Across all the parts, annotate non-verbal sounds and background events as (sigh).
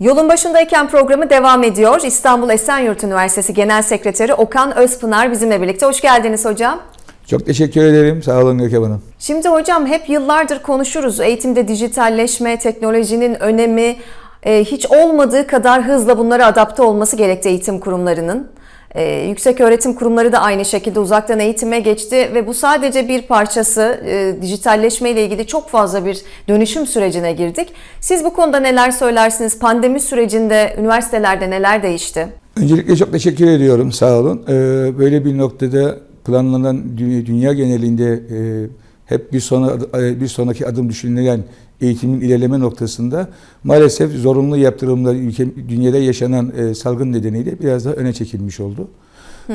Yolun başındayken programı devam ediyor. İstanbul Esenyurt Üniversitesi Genel Sekreteri Okan Özpınar bizimle birlikte. Hoş geldiniz hocam. Çok teşekkür ederim. Sağ olun Gökhan Hanım. Şimdi hocam hep yıllardır konuşuruz. Eğitimde dijitalleşme, teknolojinin önemi e, hiç olmadığı kadar hızla bunlara adapte olması gerekti eğitim kurumlarının. E, yüksek öğretim kurumları da aynı şekilde uzaktan eğitime geçti ve bu sadece bir parçası e, dijitalleşme ile ilgili çok fazla bir dönüşüm sürecine girdik. Siz bu konuda neler söylersiniz? Pandemi sürecinde üniversitelerde neler değişti? Öncelikle çok teşekkür ediyorum. Sağ olun. Ee, böyle bir noktada planlanan dü- dünya genelinde e, hep bir sonra bir sonraki adım düşünülen eğitimin ilerleme noktasında maalesef zorunlu yaptırımlar ülke dünyada yaşanan e, salgın nedeniyle biraz daha öne çekilmiş oldu.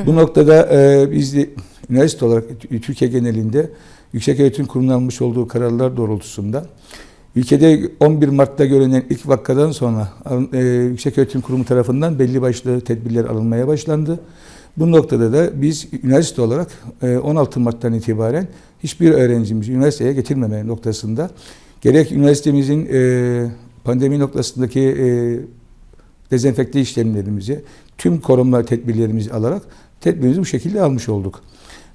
Bu noktada e, biz de üniversite olarak Tü- Türkiye genelinde yüksek öğretim kurumunun almış olduğu kararlar doğrultusunda ülkede 11 Mart'ta görünen ilk vakadan sonra e, yüksek öğretim kurumu tarafından belli başlı tedbirler alınmaya başlandı. Bu noktada da biz üniversite olarak e, 16 Mart'tan itibaren hiçbir öğrencimizi üniversiteye getirmeme noktasında gerek üniversitemizin e, pandemi noktasındaki e, dezenfekte işlemlerimizi, tüm korunma tedbirlerimizi alarak tedbirimizi bu şekilde almış olduk.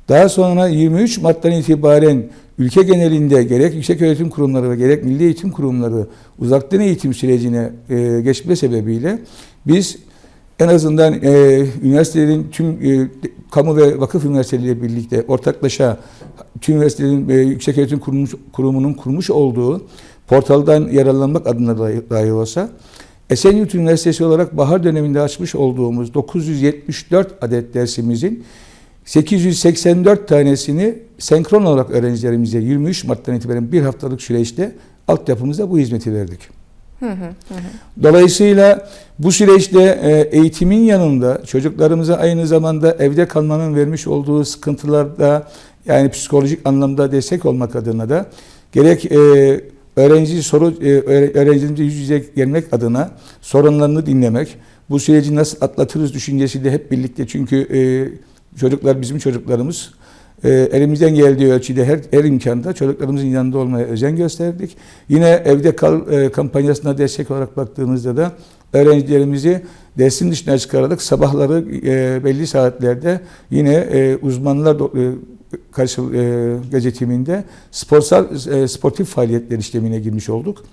Daha sonra 23 Mart'tan itibaren ülke genelinde gerek yüksek öğretim kurumları ve gerek milli eğitim kurumları uzaktan eğitim sürecine e, geçme sebebiyle biz en azından e, üniversitelerin tüm e, kamu ve vakıf üniversiteleriyle birlikte ortaklaşa tüm üniversitelerin e, yüksek öğretim kurumu, kurumunun kurmuş olduğu portaldan yararlanmak adına dahi, dahi olsa Esenyurt Üniversitesi olarak bahar döneminde açmış olduğumuz 974 adet dersimizin 884 tanesini senkron olarak öğrencilerimize 23 Mart'tan itibaren bir haftalık süreçte altyapımıza bu hizmeti verdik. Dolayısıyla bu süreçte e, eğitimin yanında çocuklarımıza aynı zamanda evde kalmanın vermiş olduğu sıkıntılarda yani psikolojik anlamda destek olmak adına da gerek e, öğrenci soru e, öğre- öğrencilerimize yüz yüze gelmek adına sorunlarını dinlemek, bu süreci nasıl atlatırız düşüncesi de hep birlikte çünkü e, çocuklar bizim çocuklarımız e, elimizden geldiği ölçüde her, her imkanda çocuklarımızın yanında olmaya özen gösterdik. Yine evde kal e, kampanyasına destek olarak baktığımızda da öğrencilerimizi dersin dışına çıkararak sabahları e, belli saatlerde yine e, uzmanlar e, karşı e, gözetiminde sporsal e, sportif faaliyetler işlemine girmiş olduk.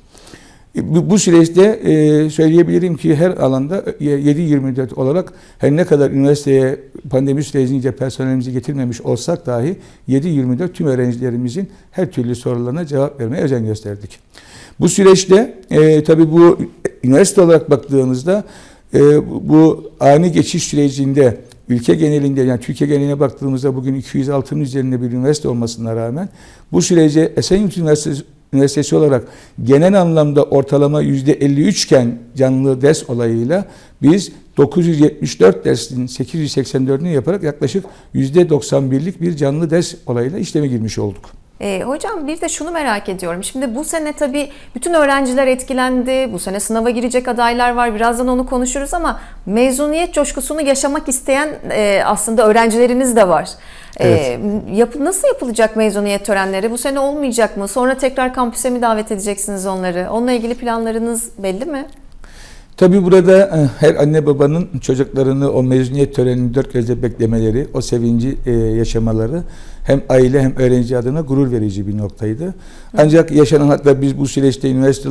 E, Bu, süreçte e, söyleyebilirim ki her alanda e, 7-24 olarak her ne kadar üniversiteye pandemi sürecince personelimizi getirmemiş olsak dahi 7-24 tüm öğrencilerimizin her türlü sorularına cevap vermeye özen gösterdik. Bu süreçte e, tabii bu üniversite olarak baktığımızda e, bu ani geçiş sürecinde ülke genelinde yani Türkiye geneline baktığımızda bugün 206'nın üzerinde bir üniversite olmasına rağmen bu sürece Esenyurt Üniversitesi Üniversitesi olarak genel anlamda ortalama %53 iken canlı ders olayıyla biz 974 dersin 884'ünü yaparak yaklaşık %91'lik bir canlı ders olayıyla işleme girmiş olduk. E, hocam bir de şunu merak ediyorum. Şimdi bu sene tabii bütün öğrenciler etkilendi. Bu sene sınava girecek adaylar var. Birazdan onu konuşuruz ama mezuniyet coşkusunu yaşamak isteyen e, aslında öğrencileriniz de var. E, Evet. yapı, nasıl yapılacak mezuniyet törenleri? Bu sene olmayacak mı? Sonra tekrar kampüse mi davet edeceksiniz onları? Onunla ilgili planlarınız belli mi? Tabii burada e, her anne babanın çocuklarını o mezuniyet törenini dört gözle beklemeleri, o sevinci e, yaşamaları hem aile hem öğrenci adına gurur verici bir noktaydı. Ancak yaşanan hatta biz bu süreçte üniversite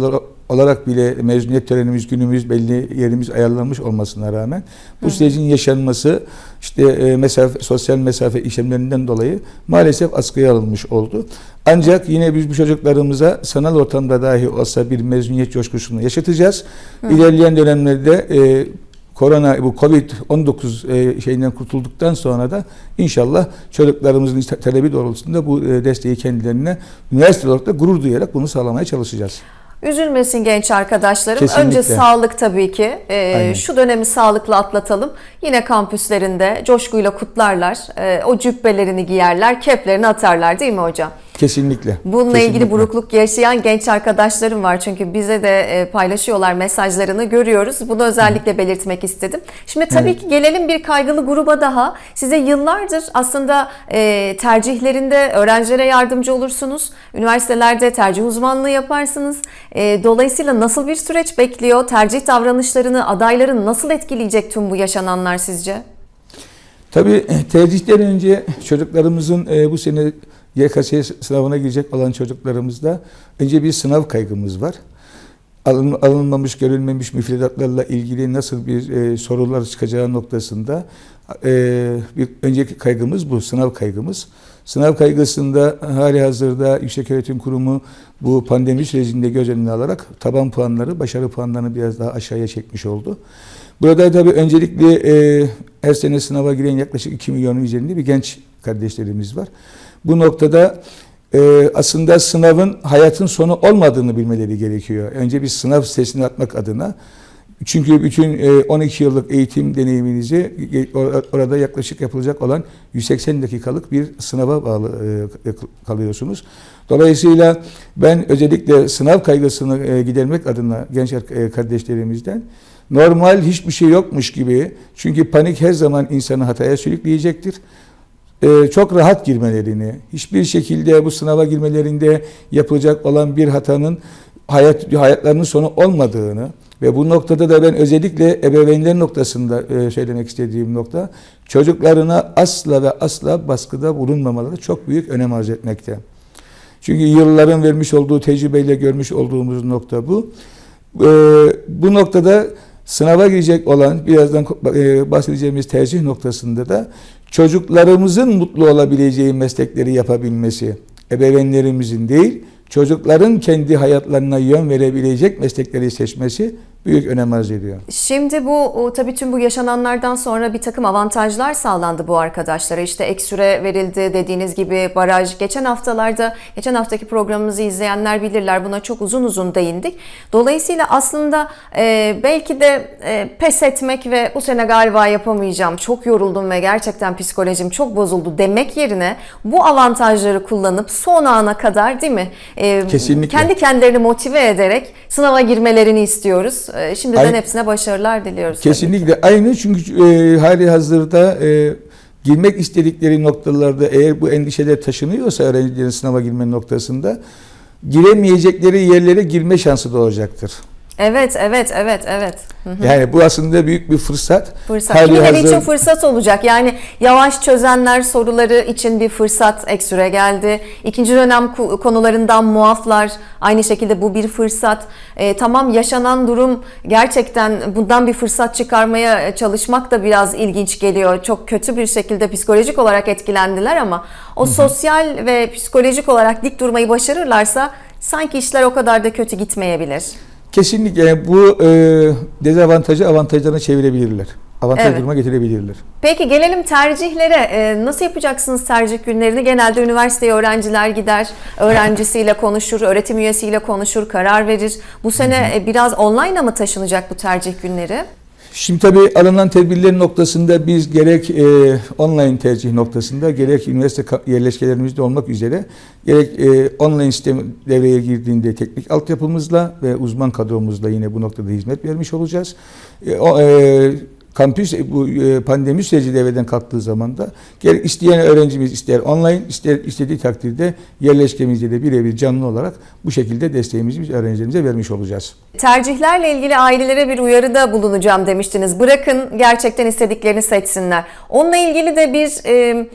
olarak- bile mezuniyet törenimiz, günümüz, belli yerimiz ayarlanmış olmasına rağmen bu sürecin yaşanması işte e, mesafe, sosyal mesafe işlemlerinden dolayı maalesef askıya alınmış oldu. Ancak yine biz bu çocuklarımıza sanal ortamda dahi olsa bir mezuniyet coşkusunu yaşatacağız. İlerleyen dönemlerde e, korona bu Covid-19 e, şeyinden kurtulduktan sonra da inşallah çocuklarımızın talebi doğrultusunda bu e, desteği kendilerine üniversite olarak da gurur duyarak bunu sağlamaya çalışacağız. Üzülmesin genç arkadaşlarım. Kesinlikle. Önce sağlık tabii ki. Ee, Aynen. şu dönemi sağlıklı atlatalım. Yine kampüslerinde coşkuyla kutlarlar. Ee, o cübbelerini giyerler, keplerini atarlar değil mi hocam? Kesinlikle. Bununla Kesinlikle. ilgili burukluk yaşayan genç arkadaşlarım var çünkü bize de e, paylaşıyorlar mesajlarını görüyoruz. Bunu özellikle belirtmek istedim. Şimdi tabii Evet. ki gelelim bir kaygılı gruba daha. Size yıllardır aslında e, tercihlerinde öğrencilere yardımcı olursunuz. Üniversitelerde tercih uzmanlığı yaparsınız. E, Dolayısıyla nasıl bir süreç bekliyor? Tercih davranışlarını adayların nasıl etkileyecek tüm bu yaşananlar sizce? Tabii tercihten önce çocuklarımızın bu sene YKS sınavına girecek olan çocuklarımızda önce bir sınav kaygımız var. Alın, alınmamış, görülmemiş müfredatlarla ilgili nasıl bir e, sorular çıkacağı noktasında e, bir önceki kaygımız bu, sınav kaygımız. Sınav kaygısında hali hazırda Yükseköğretim Kurumu bu pandemi sürecinde göz önüne alarak taban puanları, başarı puanlarını biraz daha aşağıya çekmiş oldu. Burada tabii öncelikle e, her sene sınava giren yaklaşık 2 milyonun üzerinde bir genç kardeşlerimiz var. Bu noktada e, aslında sınavın hayatın sonu olmadığını bilmeleri gerekiyor. Önce bir sınav sitesine atmak adına. Çünkü bütün e, 12 yıllık eğitim deneyiminizi e, or- orada yaklaşık yapılacak olan 180 dakikalık bir sınava bağlı e, kalıyorsunuz. Dolayısıyla ben özellikle sınav kaygısını e, gidermek adına genç ar- e, kardeşlerimizden normal hiçbir şey yokmuş gibi çünkü panik her zaman insanı hataya sürükleyecektir. Ee, çok rahat girmelerini, hiçbir şekilde bu sınava girmelerinde yapılacak olan bir hatanın hayat hayatlarının sonu olmadığını ve bu noktada da ben özellikle ebeveynler noktasında e, söylemek istediğim nokta çocuklarına asla ve asla baskıda bulunmamaları çok büyük önem arz etmekte. Çünkü yılların vermiş olduğu tecrübeyle görmüş olduğumuz nokta bu. Ee, bu noktada sınava girecek olan birazdan e, bahsedeceğimiz tercih noktasında da çocuklarımızın mutlu olabileceği meslekleri yapabilmesi, ebeveynlerimizin değil, çocukların kendi hayatlarına yön verebilecek meslekleri seçmesi büyük önem arz ediyor. Şimdi bu tabii tüm bu yaşananlardan sonra bir takım avantajlar sağlandı bu arkadaşlara. İşte ek süre verildi dediğiniz gibi baraj. Geçen haftalarda, geçen haftaki programımızı izleyenler bilirler buna çok uzun uzun değindik. Dolayısıyla aslında e, belki de e, pes etmek ve bu sene galiba yapamayacağım, çok yoruldum ve gerçekten psikolojim çok bozuldu demek yerine bu avantajları kullanıp son ana kadar değil mi? E, Kesinlikle. Kendi kendilerini motive ederek sınava girmelerini istiyoruz. Ee, Şimdiden Ay- hepsine başarılar diliyoruz. tabii. Kesinlikle aynı çünkü e, hali hazırda e, girmek istedikleri noktalarda eğer bu endişeler taşınıyorsa öğrencilerin sınava girme noktasında giremeyecekleri yerlere girme şansı da olacaktır. Evet, evet, evet, evet. Hı hı. Yani bu aslında büyük bir fırsat. Fırsat. Hali Kimileri hazır- için fırsat olacak. Yani yavaş çözenler soruları için bir fırsat ek süre geldi. İkinci dönem konularından muaflar. Aynı şekilde bu bir fırsat. Ee, tamam yaşanan durum gerçekten bundan bir fırsat çıkarmaya çalışmak da biraz ilginç geliyor. Çok kötü bir şekilde psikolojik olarak etkilendiler ama o sosyal ve psikolojik olarak dik durmayı başarırlarsa sanki işler o kadar da kötü gitmeyebilir. Kesinlikle bu e, dezavantajı avantajlarına çevirebilirler. Avantaj Evet. duruma getirebilirler. Peki gelelim tercihlere. Ee, nasıl yapacaksınız tercih günlerini? Genelde üniversiteye öğrenciler gider, öğrencisiyle konuşur, öğretim üyesiyle konuşur, karar verir. Bu sene e, biraz online'a mı taşınacak bu tercih günleri? Şimdi tabii alınan tedbirler noktasında biz gerek e, online tercih noktasında gerek üniversite yerleşkelerimizde olmak üzere gerek e, online sistem devreye girdiğinde teknik altyapımızla ve uzman kadromuzla yine bu noktada hizmet vermiş olacağız. E, o, e, kampüs e, bu e, pandemi süreci devreden kalktığı zaman da gerek isteyen öğrencimiz ister online ister istediği takdirde yerleşkemizde de birebir canlı olarak bu şekilde desteğimizi biz öğrencilerimize vermiş olacağız. Tercihlerle ilgili ailelere bir uyarıda bulunacağım demiştiniz. Bırakın gerçekten istediklerini seçsinler. Onunla ilgili de bir e,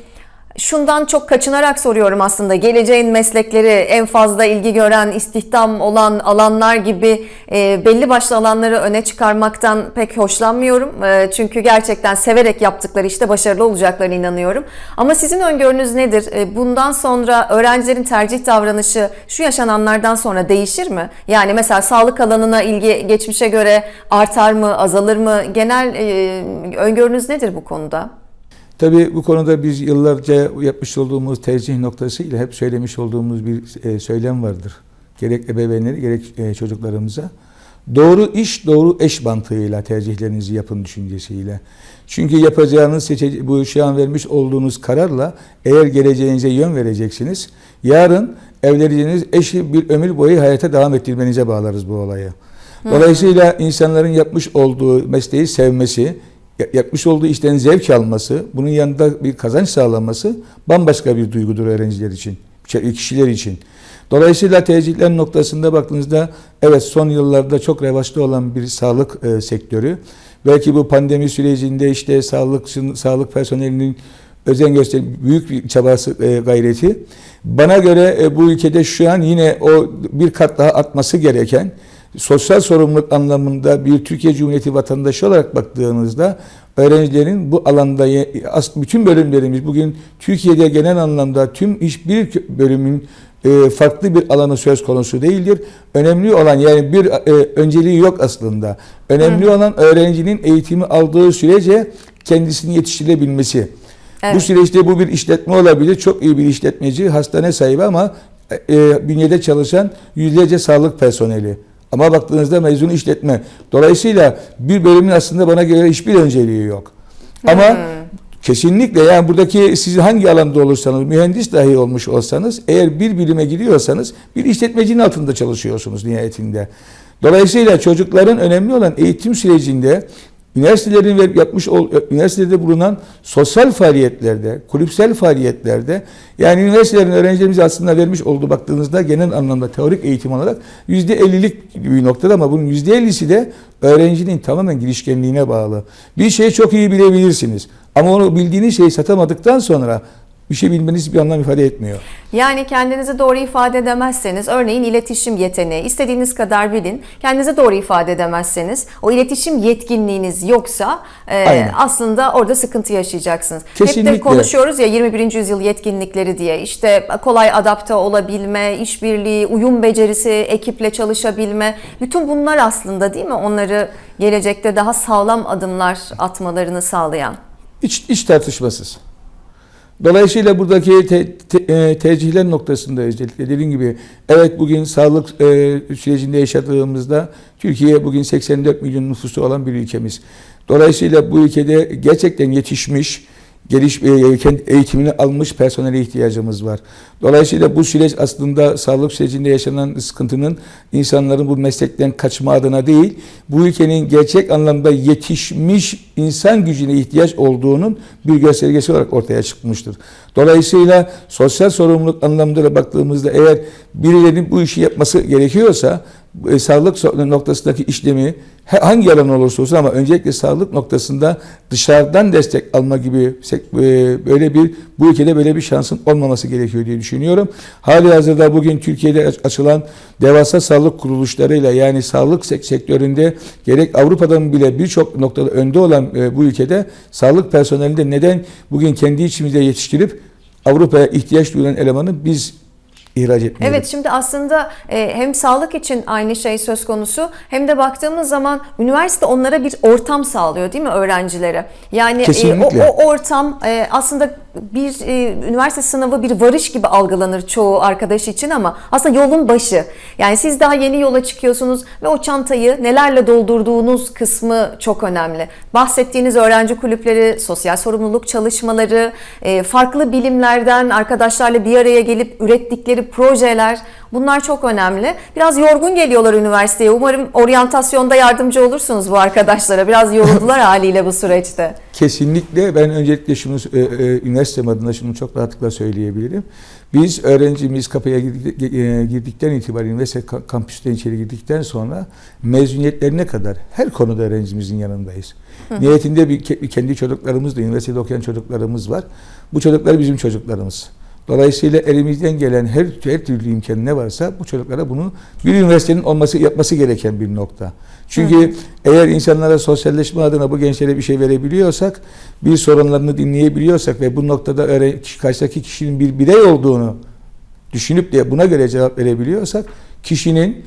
şundan çok kaçınarak soruyorum aslında. Geleceğin meslekleri en fazla ilgi gören, istihdam olan alanlar gibi e, belli başlı alanları öne çıkarmaktan pek hoşlanmıyorum. E, çünkü gerçekten severek yaptıkları işte başarılı olacaklarına inanıyorum. Ama sizin öngörünüz nedir? E, bundan sonra öğrencilerin tercih davranışı şu yaşananlardan sonra değişir mi? Yani mesela sağlık alanına ilgi geçmişe göre artar mı, azalır mı? Genel e, öngörünüz nedir bu konuda? Tabii bu konuda biz yıllarca yapmış olduğumuz tercih noktasıyla hep söylemiş olduğumuz bir e, söylem vardır. Gerek ebeveynleri gerek e, çocuklarımıza. Doğru iş, doğru eş mantığıyla tercihlerinizi yapın düşüncesiyle. Çünkü yapacağınız seçece- bu şu an vermiş olduğunuz kararla eğer geleceğinize yön vereceksiniz. Yarın evleneceğiniz eşi bir ömür boyu hayata devam ettirmenize bağlarız bu olayı. Dolayısıyla insanların yapmış olduğu mesleği sevmesi, yapmış olduğu işten zevk alması, bunun yanında bir kazanç sağlanması bambaşka bir duygudur öğrenciler için, şey, kişiler için. Dolayısıyla tercihler noktasında baktığınızda evet son yıllarda çok revaçta olan bir sağlık e, sektörü. Belki bu pandemi sürecinde işte sağlık sağlık personelinin özen gösterip büyük bir çabası e, gayreti. Bana göre e, bu ülkede şu an yine o bir kat daha artması gereken sosyal sorumluluk anlamında bir Türkiye Cumhuriyeti vatandaşı olarak baktığınızda öğrencilerin bu alanda bütün bölümlerimiz bugün Türkiye'de genel anlamda tüm hiçbir bölümün e, farklı bir alanı söz konusu değildir. Önemli olan yani bir e, önceliği yok aslında. Önemli olan öğrencinin eğitimi aldığı sürece kendisini yetiştirebilmesi. Evet. Bu süreçte bu bir işletme olabilir. Çok iyi bir işletmeci, hastane sahibi ama e, bünyede çalışan yüzlerce sağlık personeli. Ama baktığınızda mezun işletme. Dolayısıyla bir bölümün aslında bana göre hiçbir önceliği yok. Ama kesinlikle yani buradaki siz hangi alanda olursanız, mühendis dahi olmuş olsanız, eğer bir bilime giriyorsanız bir işletmecinin altında çalışıyorsunuz nihayetinde. Dolayısıyla çocukların önemli olan eğitim sürecinde üniversitelerin verip yapmış üniversitede bulunan sosyal faaliyetlerde, kulüpsel faaliyetlerde yani üniversitelerin öğrencilerimize aslında vermiş olduğu baktığınızda genel anlamda teorik eğitim olarak yüzde 50'lik bir noktada ama bunun yüzde 50'si de öğrencinin tamamen girişkenliğine bağlı. Bir şeyi çok iyi bilebilirsiniz ama onu bildiğiniz şeyi satamadıktan sonra bir şey bilmeniz bir anlam ifade etmiyor. Yani kendinizi doğru ifade edemezseniz, örneğin iletişim yeteneği, istediğiniz kadar bilin, kendinizi doğru ifade edemezseniz, o iletişim yetkinliğiniz yoksa e, Aynen. aslında orada sıkıntı yaşayacaksınız. Hep Kesinlikle. de konuşuyoruz ya 21. yüzyıl yetkinlikleri diye. İşte kolay adapte olabilme, işbirliği, uyum becerisi, ekiple çalışabilme. Bütün bunlar aslında değil mi? Onları gelecekte daha sağlam adımlar atmalarını sağlayan. Hiç, hiç tartışmasız. Dolayısıyla buradaki te, te, e, tercihler noktasında özellikle dediğim gibi evet bugün sağlık e, sürecinde yaşadığımızda Türkiye bugün 84 milyon nüfusu olan bir ülkemiz. Dolayısıyla bu ülkede gerçekten yetişmiş, geliş, e, kendi eğitimini almış personele ihtiyacımız var. Dolayısıyla bu süreç aslında sağlık sürecinde yaşanan sıkıntının insanların bu meslekten kaçma adına değil, bu ülkenin gerçek anlamda yetişmiş insan gücüne ihtiyaç olduğunun bir göstergesi olarak ortaya çıkmıştır. Dolayısıyla sosyal sorumluluk anlamında da baktığımızda eğer birilerinin bu işi yapması gerekiyorsa e, sağlık so- noktasındaki işlemi hangi alan olursa olsun ama öncelikle sağlık noktasında dışarıdan destek alma gibi e, böyle bir bu ülkede böyle bir şansın olmaması gerekiyor diye düşünüyorum. Hali hazırda bugün Türkiye'de aç- açılan devasa sağlık kuruluşlarıyla yani sağlık sek- sektöründe gerek Avrupa'dan bile birçok noktada önde olan e, bu ülkede sağlık personelinde neden bugün kendi içimizde yetiştirip Avrupa'ya ihtiyaç duyulan elemanı biz ihraç etmiyoruz. Evet şimdi aslında e, hem sağlık için aynı şey söz konusu hem de baktığımız zaman üniversite onlara bir ortam sağlıyor değil mi öğrencilere? Yani e, o, Kesinlikle. o ortam e, aslında bir üniversite sınavı bir varış gibi algılanır çoğu arkadaş için ama aslında yolun başı. Yani siz daha yeni yola çıkıyorsunuz ve o çantayı nelerle doldurduğunuz kısmı çok önemli. Bahsettiğiniz öğrenci kulüpleri, sosyal sorumluluk çalışmaları, farklı bilimlerden arkadaşlarla bir araya gelip ürettikleri projeler bunlar çok önemli. Biraz yorgun geliyorlar üniversiteye. Umarım oryantasyonda yardımcı olursunuz bu arkadaşlara. Biraz yoruldular (laughs) haliyle bu süreçte. Kesinlikle ben öncelikle şunu e, e, üniversitem adına şunu çok rahatlıkla söyleyebilirim. Biz öğrencimiz kapıya e, girdikten itibaren üniversite ka- kampüsten içeri girdikten sonra mezuniyetlerine kadar her konuda öğrencimizin yanındayız. Niyetinde bir ke- kendi çocuklarımız da üniversitede okuyan çocuklarımız var. Bu çocuklar bizim çocuklarımız. Dolayısıyla elimizden gelen her, her türlü imkan ne varsa bu çocuklara bunu bir üniversitenin olması yapması gereken bir nokta. Çünkü eğer insanlara sosyalleşme adına bu gençlere bir şey verebiliyorsak, bir sorunlarını dinleyebiliyorsak ve bu noktada öğren- karşıdaki kişinin bir birey olduğunu düşünüp de buna göre cevap verebiliyorsak, kişinin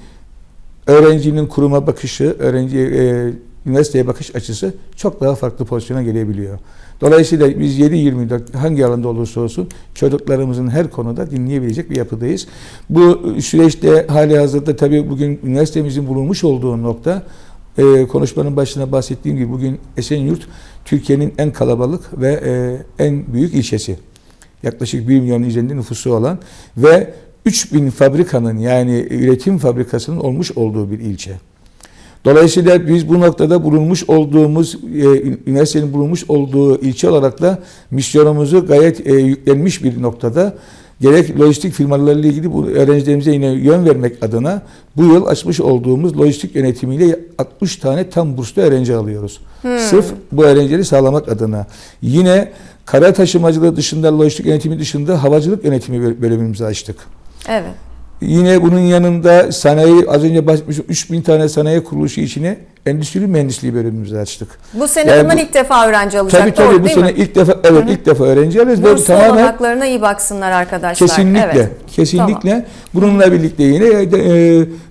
öğrencinin kuruma bakışı, öğrenci e, üniversiteye bakış açısı çok daha farklı pozisyona gelebiliyor. Dolayısıyla biz 7-24 hangi alanda olursa olsun çocuklarımızın her konuda dinleyebilecek bir yapıdayız. Bu süreçte hali hazırda tabii bugün üniversitemizin bulunmuş olduğu nokta e, konuşmanın başına bahsettiğim gibi bugün Esenyurt Türkiye'nin en kalabalık ve e, en büyük ilçesi. Yaklaşık 1 milyon üzerinde nüfusu olan ve 3000 fabrikanın yani üretim fabrikasının olmuş olduğu bir ilçe. Dolayısıyla biz bu noktada bulunmuş olduğumuz, e, üniversitenin bulunmuş olduğu ilçe olarak da misyonumuzu gayet e, yüklenmiş bir noktada gerek lojistik firmalarıyla ilgili bu öğrencilerimize yine yön vermek adına bu yıl açmış olduğumuz lojistik yönetimiyle 60 tane tam burslu öğrenci alıyoruz. Sırf bu öğrencileri sağlamak adına. Yine kara taşımacılığı dışında, lojistik yönetimi dışında havacılık yönetimi bölümümüzü açtık. Evet. Yine bunun yanında sanayi, az önce bahsetmiştim 3000 tane sanayi kuruluşu içine endüstri mühendisliği bölümümüzü açtık. Bu sene Yani bundan bu- ilk defa öğrenci alacak Tabii doğru tabii bu değil sene mi? ilk defa evet ilk defa öğrenci bu Burslu tamamen olanaklarına iyi baksınlar arkadaşlar. kesinlikle Evet. kesinlikle bununla birlikte yine e,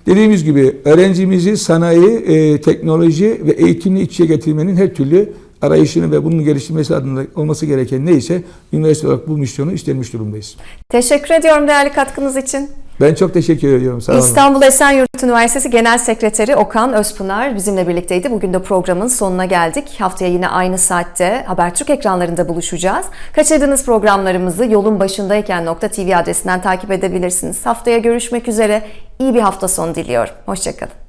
dediğimiz gibi öğrencimizi sanayi, e, teknoloji ve eğitimle iç içe getirmenin her türlü arayışını ve bunun geliştirmesi adına olması gereken neyse üniversite olarak bu misyonu üstlenmiş durumdayız. Teşekkür ediyorum değerli katkınız için. Ben çok teşekkür ediyorum. Sağ olun. İstanbul Esenyurt Üniversitesi Genel Sekreteri Okan Özpınar bizimle birlikteydi. Bugün de programın sonuna geldik. Haftaya yine aynı saatte Habertürk ekranlarında buluşacağız. Kaçırdığınız programlarımızı yolun başındayken .tv adresinden takip edebilirsiniz. Haftaya görüşmek üzere. İyi bir hafta sonu diliyorum. Hoşçakalın.